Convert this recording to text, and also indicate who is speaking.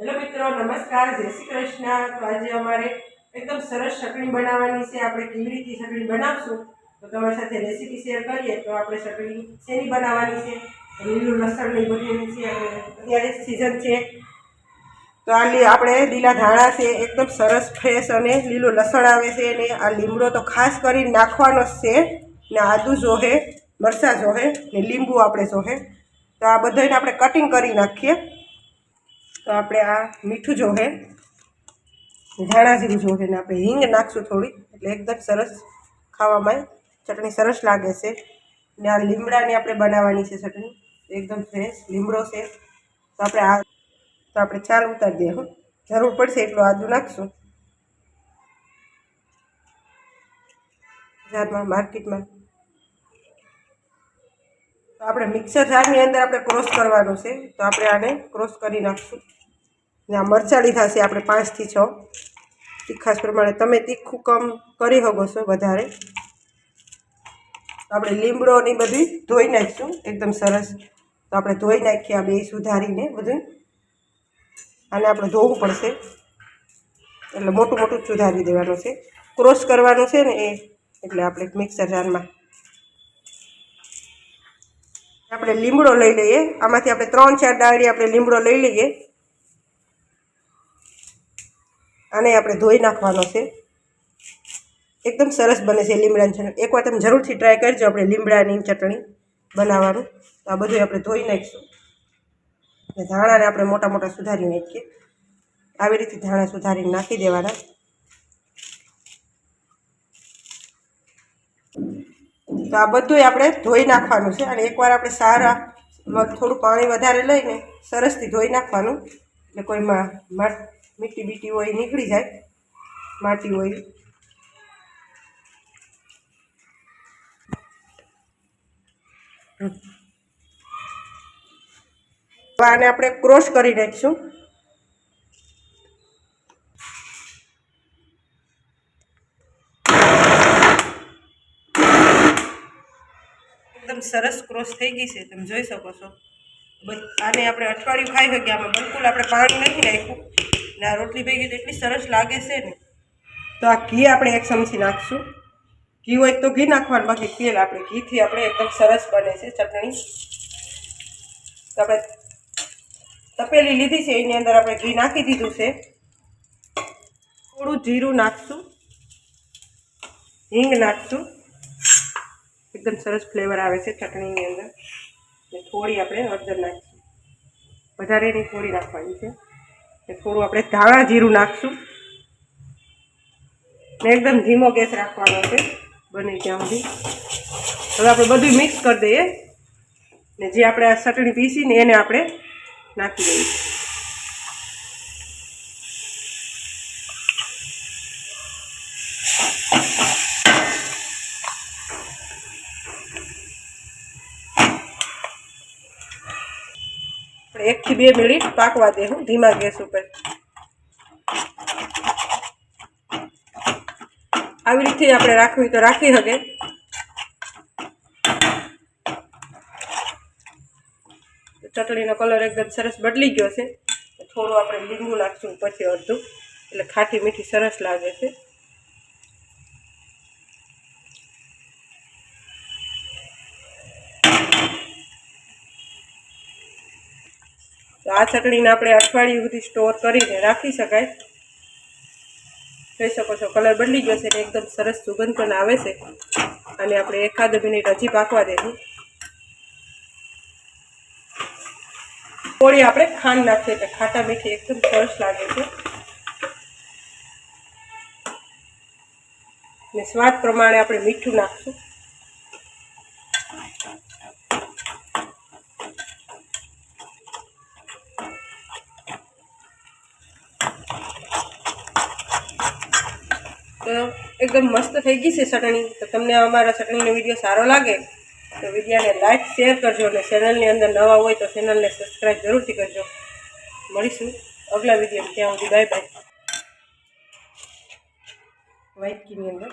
Speaker 1: Hello મિત્રો, નમસ્કાર, જય શ્રી કૃષ્ણ. તો આજે અમારે એકદમ સરસ ચટણી બનાવવાની છે. આપણે કેવી રીતે ચટણી બનાવશું? તો તમારી સાથે રેસીપી શેર કરીએ. તો આપણે ચટણી શેની બનાવવાની છે? લીલું લસણની બધી છે. અત્યારે સિઝન છે. તો આ આપણે લીલા ધાણા છે. એકદમ સરસ ફ્રેશ અને લીલું લસણ આવે છે. અને આ લીમડો તો ખાસ કરીને નાખવાનો છે. ને આદુ જોહે, મરચાં જોહે ને લીંબુ આપણે જોહે. તો આ બધાને આપણે કટિંગ કરી નાખીએ. તો આપણે આ મીઠું જોહે ધાણા જીરું જોહે ને આપણે હિંગ નાખશું થોડી, એટલે એકદમ સરસ ખાવામાં ચટણી સરસ લાગે છે. ને આ લીમડાની આપણે બનાવવાની છે ચટણી, એકદમ ફ્રેશ લીમડો છે. તો આપણે આ, તો આપણે ચાલ ઉતારી દઈએ હો. જરૂર પડશે એટલું આદું નાખશું. બજારમાં માર્કેટમાં તો આપણે મિક્સર જારની અંદર આપણે ક્રોસ કરવાનું છે. તો આપણે આને ક્રોસ કરી નાખશું. ને આ મરચાં લીધા આપણે પાંચથી છ. તીખાસ પ્રમાણે તમે તીખું કમ કરી શકો છો વધારે. તો આપણે લીમડો બધી ધોઈ નાખીશું. એકદમ સરસ. તો આપણે ધોઈ નાખીએ આ બે સુધારીને બધું. આને આપણે ધોવું પડશે. એટલે મોટું મોટું સુધારી દેવાનું છે. ક્રોસ કરવાનું છે ને એ. એટલે આપણે મિક્સર જારમાં આપણે લીમડો લઈ લઈએ. આમાંથી આપણે ત્રણ ચાર ડાળી આપણે લીમડો લઈ લઈએ. આને આપણે ધોઈ નાખવાનો છે. એકદમ સરસ બને છે લીમડાની ચટણી. એકવાર તમે જરૂરથી ટ્રાય કરજો આપણે લીમડાની ચટણી બનાવવાનું. તો આ બધું આપણે ધોઈ નાખીશું. ધાણાને આપણે મોટા મોટા સુધારી નાખીએ. આવી રીતે ધાણા સુધારીને નાખી દેવાના. તો આ બધું આપણે ધોઈ નાખવાનું છે. અને એકવાર આપણે સારા થોડું પાણી વધારે લઈને સરસથી ધોઈ નાખવાનું. એટલે કોઈમાં મીઠી બીટી હોય નીકળી જાય. માટી હોય. આને આપણે ક્રોસ કરી નાખીશું. એકદમ સરસ ક્રોસ થઈ ગઈ છે, તમે જોઈ શકો છો. આને આપણે અઠવાડિયું ખાઈ શકીએ આમાં બિલકુલ આપણે પાણી નથી નાખ્યું. ને આ રોટલી ભેગી તો એટલી સરસ લાગે છે ને. તો આ ઘી આપણે એક ચમચી નાખશું. ઘી હોય તો ઘી નાખવાનું, બાકી તેલ આપણે ઘીથી આપણે એકદમ સરસ બને છે ચટણી. તો આપણે તપેલી લીધી છે, એની અંદર આપણે ઘી નાખી દીધું છે. થોડું જીરું નાખશું. હિંગ નાખશું. એકદમ સરસ ફ્લેવર આવે છે ચટણીની અંદર. ને થોડી આપણે હળદર નાખીશું. વધારે નહીં થોડી નાખવાની છે. ને થોડું આપણે ધાણા જીરું નાખશું. ને એકદમ ધીમો ગેસ રાખવાનો છે. બને ત્યાં સુધી. હવે આપણે બધું મિક્સ કરી દઈએ. ને જે આપણે આ ચટણી પીસીને એને આપણે નાખી દઈએ આપણે એકથી બે મિનિટ પાકવા દેવું ધીમા ગેસ ઉપર. આવી રીતે આપણે રાખવી તો રાખી શકે. ચટણીનો કલર એકદમ સરસ બદલી ગયો છે. થોડું આપણે લીંબુ નાખશું પછી અડધું. એટલે ખાટી મીઠી સરસ લાગે છે. તો આ ચટણીને આપણે અઠવાડિયું સુધી સ્ટોર કરીને રાખી શકાય. જોઈ શકો છો કલર બદલી ગયો છે ને એકદમ સરસ સુગંધ પણ આવે છે. અને આપણે એકાદ મિનિટ હજી પાકવા દેવું. થોડી આપણે ખાંડ નાખીએ એટલે ખાટા મીઠી એકદમ સરસ લાગે છે. ને સ્વાદ પ્રમાણે આપણે મીઠું નાખશું. તો એકદમ મસ્ત થઈ ગઈ છે ચટણી. તો તમને અમારા ચટણીનો વીડિયો સારો લાગે તો વિડીયાને લાઇક શેર કરજો અને ચેનલની અંદર નવા હોય તો ચેનલને સબસ્ક્રાઈબ જરૂરથી કરજો. મળીશું અગલા વીડિયો ત્યાં સુધી બાય બાય કીની અંદર.